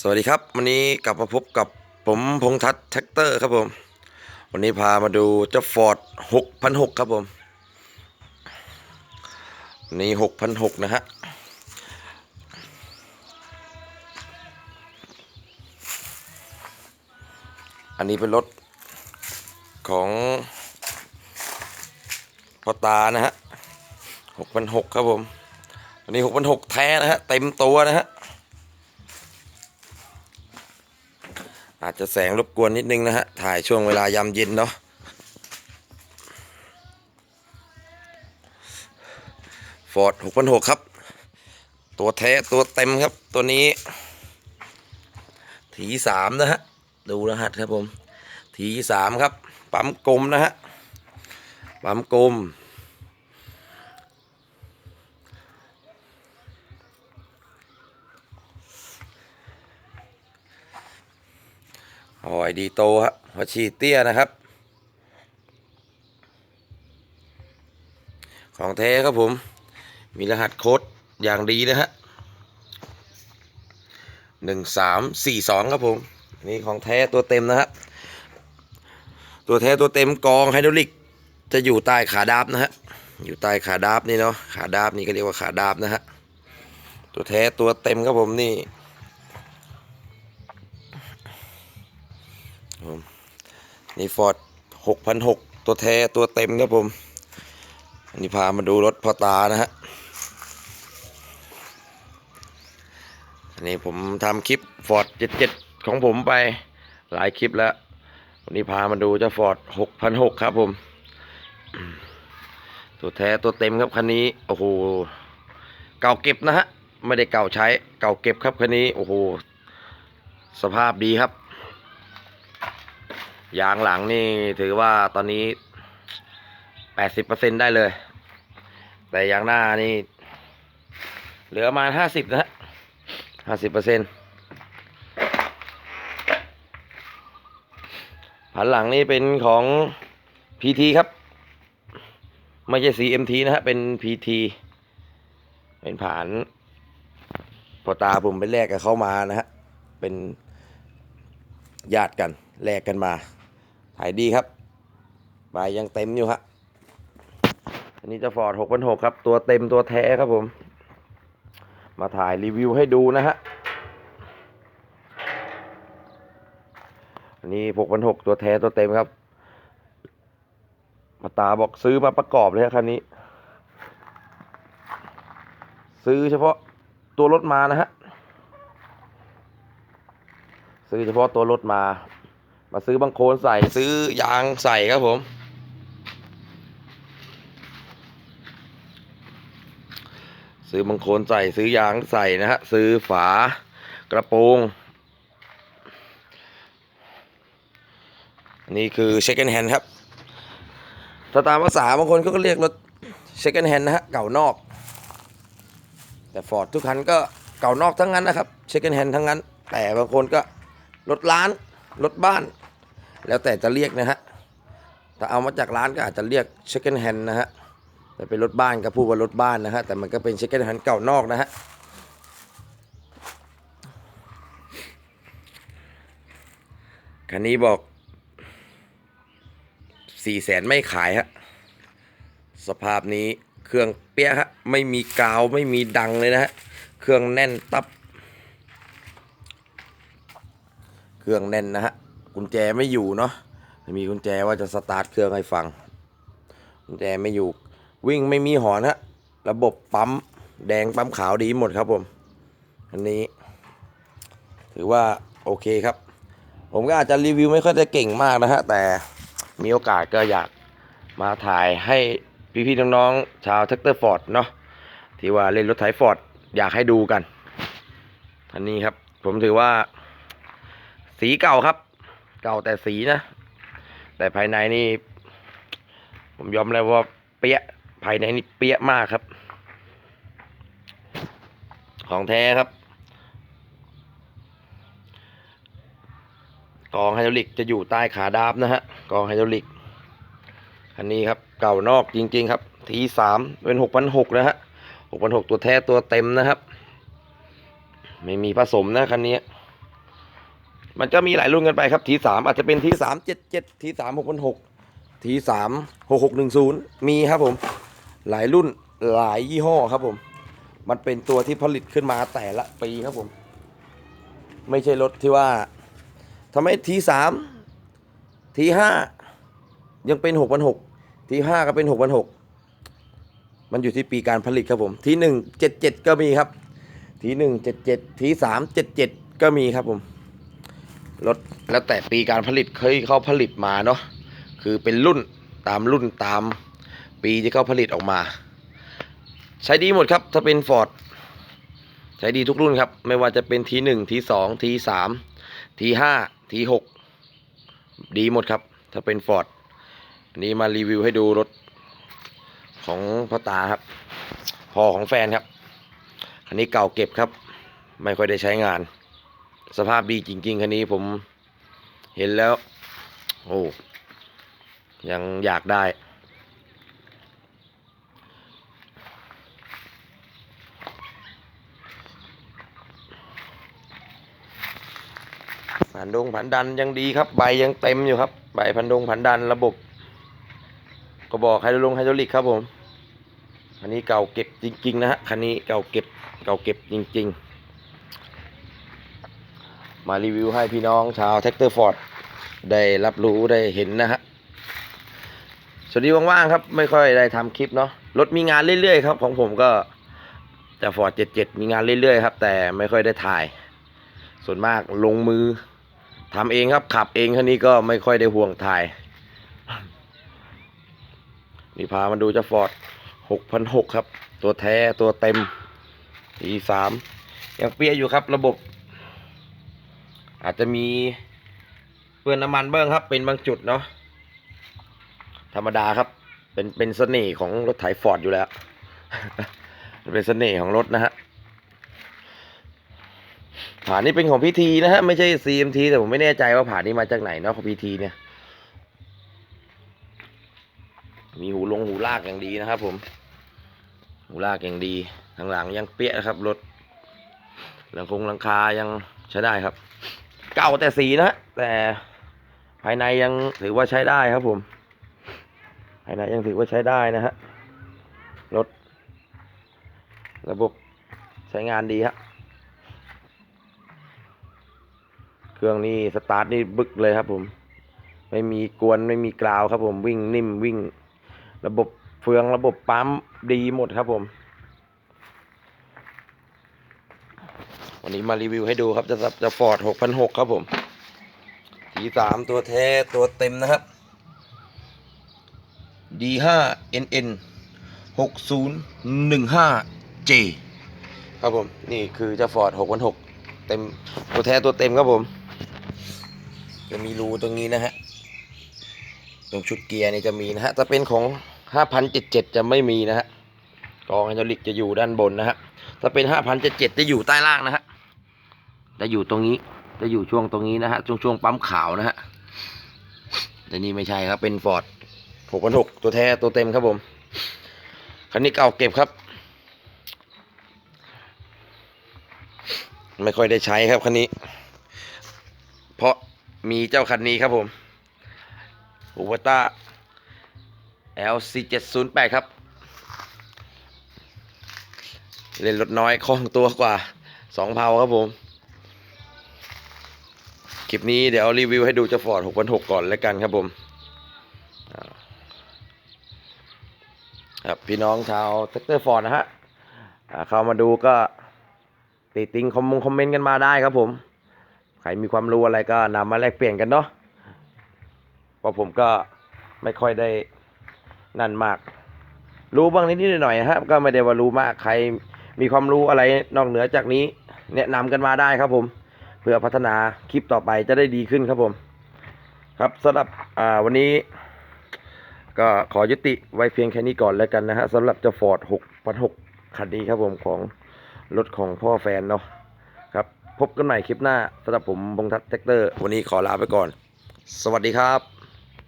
สวัสดีครับ วันนี้กลับมาพบกับผมพงษ์ทัศน์แท็กเตอร์ครับผม วันนี้พามาดูเจ้าฟอร์ด6,600ครับผมวันนี้6,600นะฮะอันนี้เป็นรถของพ่อตานะฮะ6,600ครับผม อันนี้6,600แท้นะฮะเต็มตัวนะฮะ อาจจะแสงรบกวนนิดนึงนะฮะ ถ่ายช่วงเวลายามเย็นเนาะฟอร์ด6,600ครับ ตัวแท้ตัวเต็มครับ ตัวนี้ทีสามนะฮะ ดูรหัสครับผมทีสามครับ ปั๊มกลมนะฮะ ปั๊มกลม หอยดีโตครับหัวฉีเตี้ยนะครับ ของแท้ครับผม มีรหัสโค้ดอย่างดีนะฮะหนึ่งสามสี่สองครับผม นี่ของแท้ตัวเต็มนะครับ ตัวแท้ตัวเต็มกองไฮดรอลิก จะอยู่ใต้ขาดาบนะฮะ อยู่ใต้ขาดาบนี่เนาะ ขาดาบนี่ก็เรียกว่าขาดาบนะฮะ ตัวแท้ตัวเต็มครับผมนี่ นี่ฟอร์ดหกพันหกตัวแท้ตัวเต็มครับผมอันนี้พามาดูรถพ่อตานะฮะอันนี้ผมทำคลิปฟอร์ดเจ็ดเจ็ดของผมไปหลายคลิปแล้ว วันนี้พามาดูเจ้าฟอร์ดหกพันหกครับผม ตัวแท้ตัวเต็มครับคันนี้โอ้โหเก่าเก็บนะฮะไม่ได้เก่าใช้เก่าเก็บครับคันนี้โอ้โหสภาพดีครับ ยางหลังนี่ถือว่าตอนนี้แปดสิบเปอร์เซ็นได้เลย แต่ยางหน้านี่ เหลือประมาณห้าสิบนะฮะห้าสิบเปอร์เซ็นผันหลังนี่เป็นของ PT ครับ ไม่ใช่ CMT นะฮะ เป็น PT เป็นผ่านพอตาผมไปแลกกับเข้ามานะฮะ เป็นญาติกันแลกกันมาายดีครับใบยังเต็มอยู่ฮะอันนี้จะฟอร์ด6,600ครับ ตัวเต็มตัวแท้ครับผม มาถ่ายรีวิวให้ดูนะฮะอันนี้6,600ตัวแท้ตัวเต็มครับ มาตาบอกซื้อมาประกอบเลยครับคันนี้ ซื้อเฉพาะตัวรถมานะฮะซื้อเฉพาะตัวรถมา มาซื้อบางโคลนใส่ซื้อยางใส่ครับผม ซื้อบางโคลนใส่ซื้อยางใส่นะฮะซื้อฝากระโปรงนี่คือเช็ค n d แฮนครับ ถ้าตามภาษาบางคนเขาก็เรียกรถเช็ค n d แฮนนะฮะเก่านอก แต่ฟอร์ดทุกคันก็เก่านอกทั้งนั้นนะครับเช็ค n d แฮนทั้งนั้น แต่บางคนก็รถร้านรถบ้าน แล้วแต่จะเรียกนะฮะ ถ้าเอามาจากร้านก็อาจจะเรียก second hand นนะฮะแต่เป็นรถบ้านก็พูดว่ารถบ้านนะฮะ แต่มันก็เป็น second hand เก่านอกนะฮะคันนี้บอกสี่แสนไม่ขายฮะ สภาพนี้เครื่องเปี้ยฮะ ไม่มีกาวไม่มีดังเลยนะฮะ เครื่องแน่นตับ เครื่องแน่นนะฮะ กุญแจไม่อยู่เนาะม่มีกุญแจว่าจะสตาร์ทเครื่องให้ฟัง กุญแจไม่อยู่ วิ่งไม่มีหอนฮะ ระบบปั๊มแดงปั๊มขาวดีหมดครับผม อันนี้ ถือว่าโอเคครับ ผมก็อาจจะรีวิวไม่ค่อยจะเก่งมากนะฮะ แต่มีโอกาสก็อยากมาถ่ายให้พี่ๆน้องๆชาวแท็กเตอร์ฟอร์ดเนาะที่ว่าเล่นรถไถฟอร์ดอยากให้ดูกันอันนี้ครับ ผมถือว่า สีเก่าครับ เก่าแต่สีนะ แต่ภายในนี่ ผมยอมแล้วว่าเปี้ยภายในนี่เปี้ยมากครับ ของแท้ครับกองไฮดรอลิกจะอยู่ใต้ขาดาบนะฮะกองไฮดรอลิก อันนี้ครับเก่านอกจริง ๆ ครับ ทีสามเป็นหกพันหกนะฮะหกพันหกตัวแท้ตัวเต็มนะครับ ไม่มีผสมนะคันนี้ มันก็มีหลายรุ่นกันไปครับทีสามอาจจะเป็นทีสามเจ็ดเจ็ดทีสามหกพันหกทีสามหกหกหนึ่งศูนย์มีครับผม หลายรุ่นหลายยี่ห้อครับผม มันเป็นตัวที่ผลิตขึ้นมาแต่ละปีครับผม ไม่ใช่รถที่ว่าทำไมทีสามทีห้ายังเป็นหกพันหกทีห้าก็เป็นหกพันหกมันอยู่ที่ปีการผลิตครับผม ทีหนึ่งเจ็ดเจ็ดก็มีครับ ทีหนึ่งเจ็ดเจ็ดทีสามเจ็ดเจ็ดก็มีครับผม รถแล้วแต่ปีการผลิตเคยเขาผลิตมาเนาะคือเป็นรุ่นตามรุ่นตามปีที่เขาผลิตออกมา ใช้ดีหมดครับ ถ้าเป็นฟอร์ดใช้ดีทุกรุ่นครับ ไม่ว่าจะเป็นทีหนึ่งทีสองทีสามทีห้าทีหกดีหมดครับ ถ้าเป็นฟอร์ดอันนี้มารีวิวให้ดูรถของพ่อตาครับพ่อของแฟนครับคันนี้เก่าเก็บครับ ไม่ค่อยได้ใช้งาน สภาพดีจริง ๆคันนี้ผมเห็นแล้ว โอ้ยังอยากได้ ผันดงผันดันยังดีครับ ใบยังเต็มอยู่ครับ ใบพันดงผันดันระบบ ก็บอกไฮดรลงไฮดรอลิกครับผมคันนี้เก่าเก็บจริง ๆ นะฮะคันนี้เก่าเก็บเก่าเก็บจริง ๆ มารีวิวให้พี่น้องชาวแท็กเตอร์ฟอร์ดได้รับรู้ได้เห็นนะฮะสวัสดีว่างๆครับไม่ค่อยได้ทำคลิปเนาะรถมีงานเรื่อยๆครับ ของผมก็แต่ฟอร์ด77มีงานเรื่อยๆครับ แต่ไม่ค่อยได้ถ่าย ส่วนมากลงมือทำเองครับขับเองคันนี้ก็ไม่ค่อยได้ห่วงถ่ายนี่พามาดูเจ้าฟอร์ด6,600ครับ ตัวแท้ตัวเต็มทีสามยังเปียอยู่ครับระบบ อาจจะมีเปื้อนน้ำมันเบ้างครับ เป็นบางจุดเนาะธรรมดาครับ เป็นเป็นเสน่ห์ของรถไถฟอร์ดอยู่แล้ว เป็นเสน่ห์ของรถนะฮะผ่านนี้เป็นของพีทีนะฮะไม่ใช่ CMT แต่ผมไม่แน่ใจว่าผ่านนี้มาจากไหนเนาะของพีทีเนี่ย มีหูลงหูลากอย่างดีนะครับ ผม หูลากอย่างดีทางหลังยังเปี้ยนะครับรถหลังคงหลังคายังใช้ได้ครับ เก่าแต่สีนะฮะแต่ภายในยังถือว่าใช้ได้ครับผม ภายในยังถือว่าใช้ได้นะฮะรถระบบใช้งานดีฮะเครื่องนี้สตาร์ทนี่บึกเลยครับผม ไม่มีกวนไม่มีกราวครับผมวิ่งนิ่มวิ่ง ระบบเฟืองระบบปั๊มดีหมดครับผม วันนี้มารีวิวให้ดูครับ จะจะฟอร์ด6,600ครับผมทีสามตัวแท้ตัวเต็มนะครับ D5 NN 6015 J ครับผม นี่คือเจะฟอร์ด6,600เต็มตัวแท้ตัวเต็มครับผม จะมีรูตรงนี้นะฮะ ตรงชุดเกียร์นี่จะมีนะฮะจะเป็นของ5,077 จะไม่มีนะฮะ กองไฮดรอลิกจะอยู่ด้านบนนะฮะถ้าเป็น 5,077 จะอยู่ใต้ล่างนะฮะ จะอยู่ตรงนี้ จะอยู่ช่วงตรงนี้นะฮะ ช่วงช่วงปั๊มขาวนะฮะ แต่นี่ไม่ใช่ครับ เป็นฟอร์ด6,600ตัวแท้ตัวเต็มครับผม คันนี้เก่าเก็บครับ ไม่ค่อยได้ใช้ครับคันนี้ เพราะมีเจ้าคันนี้ครับผมอูวต้า LC708 ครับ เล่นรถน้อยคล่องตัวกว่าสองเพาครับผม คลิปนี้เดี๋ยวรีวิวให้ดูเจะฟอร์ด6,600 ก่อนแล้วกันครับผมครับพี่น้องชาวเซกเตอร์ฟอร์ดนะฮะเข้ามาดูก็ติดติงคอมมงคอมเมนต์กันมาได้ครับผม ใครมีความรู้อะไรก็นำมาแลกเปลี่ยนกันเนาะเพราะผมก็ไม่ค่อยได้นั่นมาก รู้บ้างนิดๆหน่อยๆฮะก็ไม่ได้ว่ารู้มากใครมีความรู้อะไรนอกเหนือจากนี้ แนะนำกันมาได้ครับผม เพื่อพัฒนาคลิปต่อไปจะได้ดีขึ้นครับผม ครับสำหรับอ่าวันนี้ ก็ขอยุติไว้เพียงแค่นี้ก่อนแล้วกันนะฮะสำหรับเจ้าฟอร์ด6,600คันนี้ครับผมของรถของพ่อแฟนเนาะครับ พบกันใหม่คลิปหน้าสำหรับผมพงทัศน์แท็กเตอร์ วันนี้ขอลาไปก่อน สวัสดีครับ